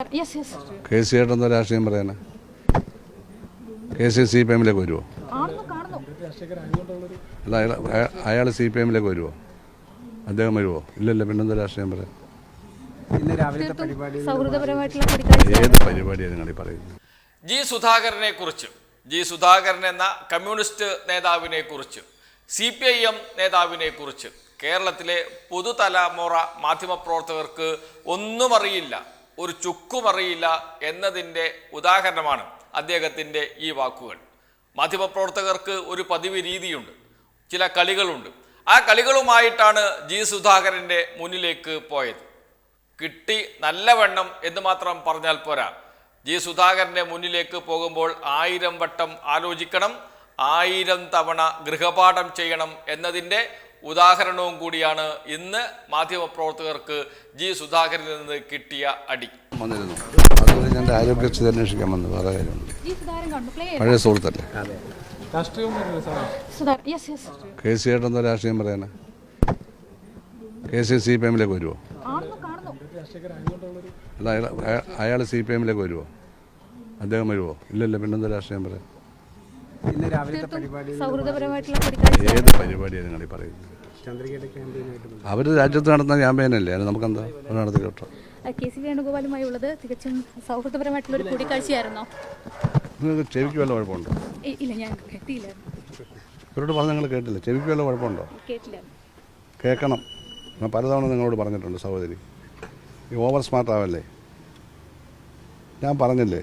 Yes yes K C ആയിട്ടെന്താ രാഷ്ട്രീയം പറയാനാ? കെ സി സി പി എമ്മിലേക്ക് വരുമോ അല്ല അയാൾ അയാൾ സി പി എമ്മിലേക്ക് വരുമോ അദ്ദേഹം വരുമോ ഇല്ലല്ല പിന്നെന്താ രാഷ്ട്രീയം പറയാം ഏത് പരിപാടിയാണ് നിങ്ങൾ പറയുന്നത്? ജി സുധാകരനെ കുറിച്ച് ജി സുധാകരൻ എന്ന കമ്മ്യൂണിസ്റ്റ് നേതാവിനെ കുറിച്ച് സി പി ഐ എം നേതാവിനെ കുറിച്ച് കേരളത്തിലെ പുതുതലമുറ മാധ്യമപ്രവർത്തകർക്ക് ഒന്നും അറിയില്ല. ഒരു ചുക്കുമറിയില്ല എന്നതിന്റെ ഉദാഹരണമാണ് അദ്ദേഹത്തിന്റെ ഈ വാക്കുകൾ. മാധ്യമപ്രവർത്തകർക്ക് ഒരു പതിവ് രീതിയുണ്ട്. ചില കളികളുണ്ട്. ആ കളികളുമായിട്ടാണ് ജി സുധാകരന്റെ മുന്നിലേക്ക് പോയത്. കിട്ടി നല്ലവണ്ണം എന്ന് മാത്രം പറഞ്ഞാൽ പോരാ. ജി സുധാകരന്റെ മുന്നിലേക്ക് പോകുമ്പോൾ ആയിരം വട്ടം ആലോചിക്കണം ആയിരം തവണ ഗൃഹപാഠം ചെയ്യണം എന്നതിന്റെ ഉദാഹരണവും കൂടിയാണ് ഇന്ന് മാധ്യമപ്രവർത്തകർക്ക് ജി സുധാകരനിൽ നിന്ന് കിട്ടിയ അടി. വന്നിരുന്നു. അതുകൊണ്ട് ഞാൻ എന്റെ ആരോഗ്യസ്ഥിതി അന്വേഷിക്കാൻ വന്നു. വേറെ കാര്യമുണ്ട് ജി സുധാകരൻ കാണുന്നു പ്ലേ പഴയ സുഹൃത്തല്ലേ? കെ സി ആയിട്ടെന്താ രാഷ്ട്രീയം പറയാനാ? കെ സി സി പി എമ്മിലേക്ക് വരുമോ അല്ല അയാൾ അയാൾ സി പി എമ്മിലേക്ക് വരുമോ അദ്ദേഹം വരുമോ ഇല്ലല്ലോ പിന്നെന്താ രാഷ്ട്രീയം പറയാം സൗഹൃദപരമായിട്ടുള്ള ഏത് പരിപാടിയാണ് നിങ്ങൾ ഈ പറയുന്നത്? അവർ രാജ്യത്ത് നടത്തുന്ന ക്യാമ്പയിനല്ലേ അത് നമുക്കെന്താ? നടത്തി കേട്ടോ. കെ സി വേണുഗോപാലുമായി ഉള്ളത് തികച്ചും സൗഹൃദപരമായിട്ടുള്ള ഒരു കൂടിക്കാഴ്ചയായിരുന്നോ? നിങ്ങൾക്ക് ചെവിക്ക് വല്ല കുഴപ്പമുണ്ടോ? ഇല്ല ഞാൻ കേട്ടില്ല ഇവരോട് പറഞ്ഞ് നിങ്ങൾ കേട്ടില്ല. ചെവിക്ക് വല്ല കുഴപ്പമുണ്ടോ? കേട്ടില്ല. കേൾക്കണം ഞാൻ പലതവണ നിങ്ങളോട് പറഞ്ഞിട്ടുണ്ട് സഹോദരി. ഈ ഓവർ സ്മാർട്ട് ആവല്ലേ? ഞാൻ പറഞ്ഞില്ലേ?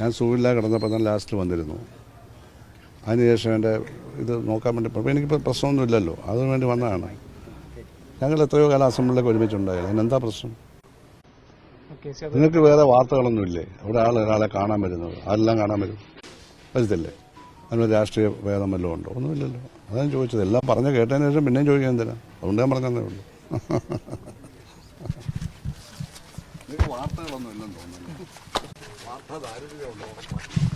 ഞാൻ സൂവില്ല കിടന്നപ്പോൾ തന്നെ ലാസ്റ്റ് വന്നിരുന്നു. അതിനുശേഷം എന്റെ ഇത് നോക്കാൻ വേണ്ടി അപ്പോൾ എനിക്കിപ്പോൾ പ്രശ്നമൊന്നുമില്ലല്ലോ. അതിനു വേണ്ടി വന്നതാണ്. ഞങ്ങൾ എത്രയോ കാലം അസംബ്ലിയിലൊക്കെ ഒരുമിച്ചുണ്ടായാലും അതിനെന്താ പ്രശ്നം? നിങ്ങൾക്ക് വേറെ വാർത്തകളൊന്നുമില്ലേ? അവിടെ ആൾ ഒരാളെ കാണാൻ വരുന്നത്. അതെല്ലാം കാണാൻ വരും? വരുത്തില്ലേ? അതിന് രാഷ്ട്രീയ ഭേദം വല്ലതും ഉണ്ടോ? ഒന്നുമില്ലല്ലോ. അതാണ് ചോദിച്ചത്. എല്ലാം പറഞ്ഞ് കേട്ടതിന് ശേഷം പിന്നെയും ചോദിക്കാൻ എന്തിനാ? അതുകൊണ്ട് ഞാൻ പറഞ്ഞതേ ഉള്ളൂ. വാർത്തകളൊന്നും ഇല്ലെന്ന് തോന്നുന്നു. വാർത്താ ദാരിദ്ര്യമുണ്ടോ?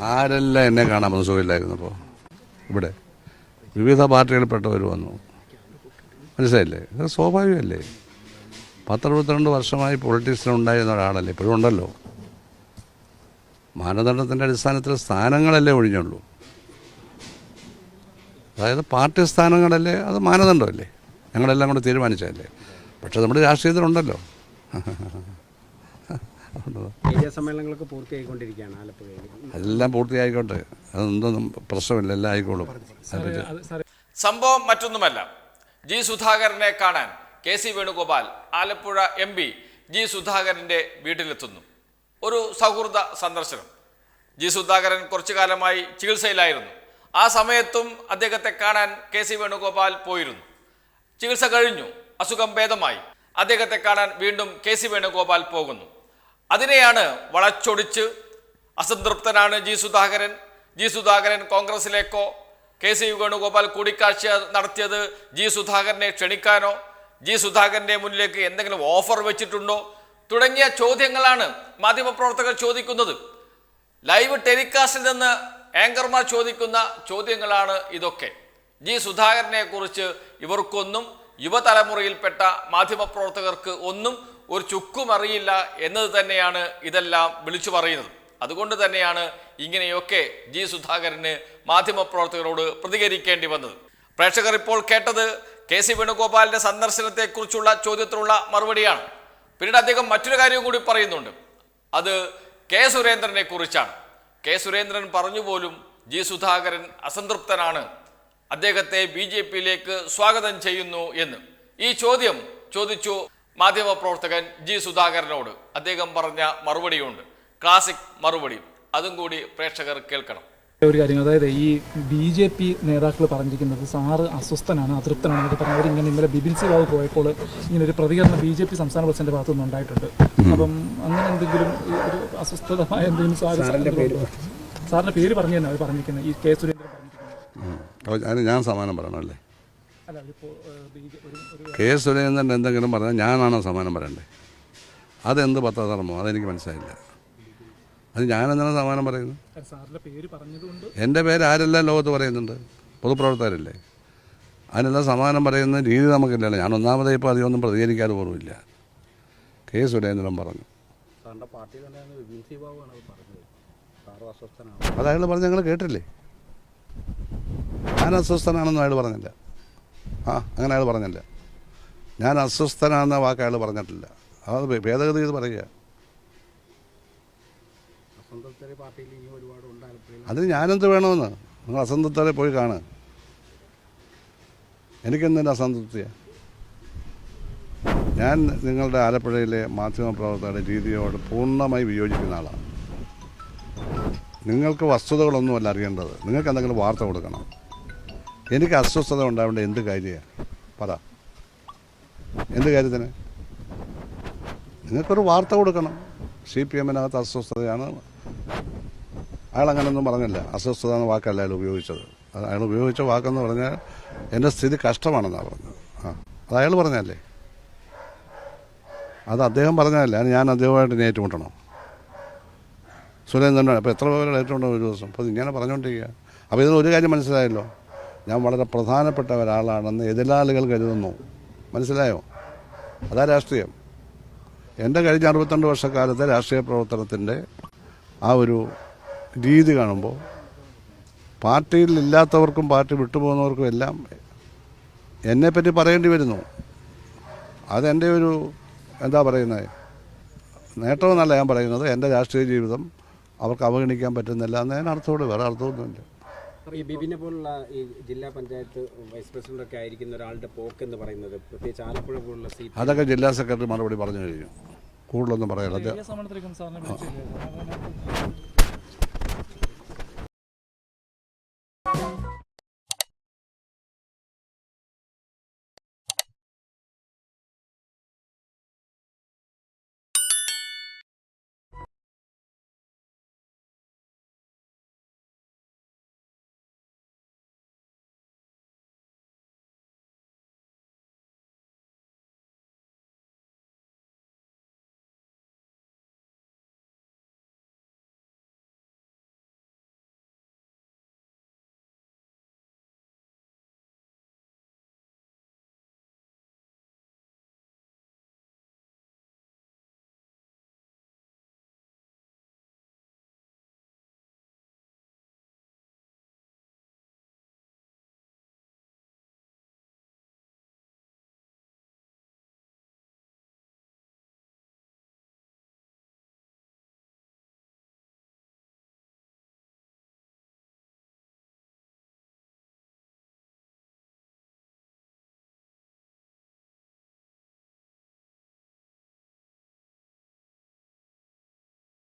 ആരെല്ലാം എന്നെ കാണാൻ വന്നു? സുഖമില്ലായിരുന്നപ്പോൾ ഇവിടെ വിവിധ പാർട്ടികളിൽപ്പെട്ടവർ വന്നു. മനസ്സിലായില്ലേ? ഇത് സ്വാഭാവികമല്ലേ? പത്തറുപത്തിരണ്ട് വർഷമായി പൊളിറ്റിക്സിൽ ഉണ്ടായിരുന്ന ഒരാളല്ലേ? ഇപ്പോഴും ഉണ്ടല്ലോ. മാനദണ്ഡത്തിന്റെ അടിസ്ഥാനത്തിൽ സ്ഥാനങ്ങളല്ലേ ഒഴിഞ്ഞുള്ളൂ. അതായത് പാർട്ടി സ്ഥാനങ്ങളല്ലേ? അത് മാനദണ്ഡമല്ലേ? ഞങ്ങളെല്ലാം കൂടെ തീരുമാനിച്ചതല്ലേ? പക്ഷേ നമ്മുടെ രാഷ്ട്രീയത്തിലുണ്ടല്ലോ. സമ്മേളനങ്ങളൊക്കെ പൂർത്തിയായിക്കൊണ്ടിരിക്കുകയാണ് ആലപ്പുഴയിൽ. എല്ലാം പൂർത്തിയായിക്കോട്ടെ. അതൊന്നും പ്രശ്നമില്ല എല്ലാം ആയിക്കോളും. സംഭവം മറ്റൊന്നുമല്ല. ജി സുധാകരനെ കാണാൻ K C Venugopal Alappuzha M P G സുധാകരന്റെ വീട്ടിലെത്തുന്നു. ഒരു സൗഹൃദ സന്ദർശനം. ജി സുധാകരൻ കുറച്ചു കാലമായി ചികിത്സയിലായിരുന്നു. ആ സമയത്തും അദ്ദേഹത്തെ കാണാൻ കെ സി വേണുഗോപാൽ പോയിരുന്നു. ചികിത്സ കഴിഞ്ഞു. അസുഖം ഭേദമായി. അദ്ദേഹത്തെ കാണാൻ വീണ്ടും കെ സി വേണുഗോപാൽ പോകുന്നു. അതിനെയാണ് വളച്ചൊടിച്ച് അസംതൃപ്തനാണ് ജി സുധാകരൻ. ജി സുധാകരൻ കോൺഗ്രസിലേക്കോ കെ സി വേണുഗോപാൽ കൂടിക്കാഴ്ച നടത്തിയത് ജി സുധാകരനെ ക്ഷണിക്കാനോ ജി സുധാകരന്റെ മുന്നിലേക്ക് എന്തെങ്കിലും ഓഫർ വെച്ചിട്ടുണ്ടോ തുടങ്ങിയ ചോദ്യങ്ങളാണ് മാധ്യമപ്രവർത്തകർ ചോദിക്കുന്നത്. ലൈവ് ടെലികാസ്റ്റിൽ നിന്ന് ആങ്കർമാർ ചോദിക്കുന്ന ചോദ്യങ്ങളാണ് ഇതൊക്കെ. ജി സുധാകരനെ കുറിച്ച് ഇവർക്കൊന്നും യുവതലമുറയിൽപ്പെട്ട മാധ്യമപ്രവർത്തകർക്ക് ഒന്നും ഒരു ചുക്കും അറിയില്ല എന്നത് തന്നെയാണ് ഇതെല്ലാം വിളിച്ചു പറയുന്നത്. അതുകൊണ്ട് തന്നെയാണ് ഇങ്ങനെയൊക്കെ ജി സുധാകരന് മാധ്യമപ്രവർത്തകരോട് പ്രതികരിക്കേണ്ടി വന്നത്. പ്രേക്ഷകർ ഇപ്പോൾ കേട്ടത് കെ സി വേണുഗോപാലിന്റെ സന്ദർശനത്തെക്കുറിച്ചുള്ള ചോദ്യത്തിനുള്ള മറുപടിയാണ്. പിന്നീട് അദ്ദേഹം മറ്റൊരു കാര്യവും കൂടി പറയുന്നുണ്ട്. അത് കെ സുരേന്ദ്രനെ കുറിച്ചാണ് കെ സുരേന്ദ്രൻ പറഞ്ഞുപോലും ജി സുധാകരൻ അസംതൃപ്തനാണ്. അദ്ദേഹത്തെ ബി ജെ പിയിലേക്ക് സ്വാഗതം ചെയ്യുന്നു എന്ന്. ഈ ചോദ്യം ചോദിച്ചു മാധ്യമപ്രവർത്തകൻ ജി സുധാകരനോട്. അദ്ദേഹം പറഞ്ഞ മറുപടിയുണ്ട്. ക്ലാസിക് മറുപടി. അതും കൂടി പ്രേക്ഷകർ കേൾക്കണം. ഒരു കാര്യം അതായത് ഈ ബി ജെ പി നേതാക്കൾ പറഞ്ഞിരിക്കുന്നത് സാറ് അസ്വസ്ഥനാണ് അതൃപ്തനാണ് എന്നൊക്കെ പറഞ്ഞ് അവരിങ്ങനെ ഇന്നലെ ബിബിൻ സി ബാബു പോയപ്പോൾ ഇങ്ങനെ ഒരു പ്രതികരണം ബി ജെ പി സംസ്ഥാന പ്രസിഡന്റ് ഭാഗത്തു നിന്ന് ഉണ്ടായിട്ടുണ്ട് അപ്പം അങ്ങനെ എന്തെങ്കിലും ഈ ഒരു അസ്വസ്ഥതമായ എന്തെങ്കിലും സാറ് സാറിന്റെ പേര് സാറിന്റെ പേര് പറഞ്ഞു തന്നെ അവർ പറഞ്ഞിരിക്കുന്നത്. ഈ കെ സുരേന്ദ്രൻ പറഞ്ഞിരിക്കുന്നത് അപ്പോൾ അതിന് ഞാൻ സമാനം പറയണമല്ലേ കെ എസ് സുരേന്ദ്രൻ എന്തെങ്കിലും പറഞ്ഞാൽ ഞാനാണോ സമാനം പറയണ്ടേ? അതെന്ത് പത്രധർമ്മം? അതെനിക്ക് മനസ്സിലായില്ല. അത് ഞാനെന്താണ് സമാനം പറയുന്നത്? സാറിന്റെ പേര് പറഞ്ഞതുകൊണ്ട് എന്റെ പേര് ആരെല്ലാം ലോകത്ത് പറയുന്നുണ്ട്? പൊതുപ്രവർത്തകരല്ലേ? അതിനെല്ലാം സമാനം പറയുന്ന രീതി നമുക്കില്ലല്ലോ. ഞാൻ ഒന്നാമത് ഇപ്പോൾ അധികമൊന്നും പ്രതികരിക്കാതെ പോലുമില്ല. കെ സുരേന്ദ്രൻ പറഞ്ഞു. അതായത് പറഞ്ഞ് ഞങ്ങൾ കേട്ടില്ലേ? ഞാൻ അസ്വസ്ഥനാണെന്ന് അയാൾ പറഞ്ഞില്ല. ആ അങ്ങനെ അയാൾ പറഞ്ഞില്ല. ഞാൻ അസ്വസ്ഥനാണെന്ന വാക്ക് അയാൾ പറഞ്ഞിട്ടില്ല. അത് ഭേദഗതി ചെയ്ത് പറയുക. അതിന് ഞാനെന്ത് വേണമെന്ന്? നിങ്ങൾ അസംതൃപ്തരെ പോയി കാണുക. എനിക്കെന്തിന്റെ അസംതൃപ്തിയാണ് ഞാൻ നിങ്ങളുടെ ആലപ്പുഴയിലെ മാധ്യമപ്രവർത്തകരുടെ രീതിയോട് പൂർണമായി വിയോജിക്കുന്ന ആളാണ്. നിങ്ങൾക്ക് വസ്തുതകളൊന്നുമല്ല അറിയേണ്ടത്. നിങ്ങൾക്ക് എന്തെങ്കിലും വാർത്ത കൊടുക്കണം. എനിക്ക് അസ്വസ്ഥത ഉണ്ടാവേണ്ട എന്ത് കാര്യമാണ് പറ. എന്ത് കാര്യത്തിന്? നിങ്ങൾക്കൊരു വാർത്ത കൊടുക്കണം. സി പി എമ്മിനകത്ത് അസ്വസ്ഥതയാണ്. അയാൾ അങ്ങനെയൊന്നും പറഞ്ഞില്ല. അസ്വസ്ഥത എന്ന വാക്കല്ല അയാൾ ഉപയോഗിച്ചത്. അയാൾ ഉപയോഗിച്ച വാക്കെന്ന് പറഞ്ഞാൽ എന്റെ സ്ഥിതി കഷ്ടമാണെന്നാണ് പറഞ്ഞത്. ആ അത് അയാൾ പറഞ്ഞല്ലേ അത് അദ്ദേഹം പറഞ്ഞതല്ല? ഞാൻ അദ്ദേഹമായിട്ട് ഇനി ഏറ്റുമുട്ടണം? സുരേന്ദ്രൻ അപ്പോൾ എത്ര പേരുടെ ഏറ്റുമുട്ടണം ഒരു ദിവസം? അപ്പോൾ ഇങ്ങനെ പറഞ്ഞുകൊണ്ടിരിക്കുക അപ്പോൾ ഇതിൽ ഒരു കാര്യം മനസ്സിലായല്ലോ. ഞാൻ വളരെ പ്രധാനപ്പെട്ട ഒരാളാണെന്ന് എതിരാളികൾ കരുതുന്നു. മനസ്സിലായോ? അതാ രാഷ്ട്രീയം. എന്റെ കഴിഞ്ഞ അറുപത്തിരണ്ട് വർഷക്കാലത്തെ രാഷ്ട്രീയ പ്രവർത്തനത്തിന്റെ ആ ഒരു രീതി കാണുമ്പോൾ പാർട്ടിയിൽ ഇല്ലാത്തവർക്കും പാർട്ടി വിട്ടുപോകുന്നവർക്കും എല്ലാം എന്നെപ്പറ്റി പറയേണ്ടി വരുന്നു. അതെന്റെ ഒരു എന്താ പറയുന്നത്? നേട്ടമെന്നല്ല ഞാൻ പറയുന്നത് എന്റെ രാഷ്ട്രീയ ജീവിതം അവർക്ക് അവഗണിക്കാൻ പറ്റുന്നില്ല എന്നതിന് അർത്ഥമുണ്ട് വേറെ അർത്ഥമൊന്നുമില്ല. ഈ ബിബിനെ പോലുള്ള ഈ ജില്ലാ പഞ്ചായത്ത് വൈസ് പ്രസിഡന്റ് ഒക്കെ ആയിരിക്കുന്ന ഒരാളുടെ പോക്ക് എന്ന് പറയുന്നത് പ്രത്യേകിച്ച് ആലപ്പുഴ പോലുള്ള സീറ്റ് അതൊക്കെ ജില്ലാ സെക്രട്ടറി മറുപടി പറഞ്ഞു കഴിഞ്ഞു. കൂടുതലൊന്നും പറയാനില്ല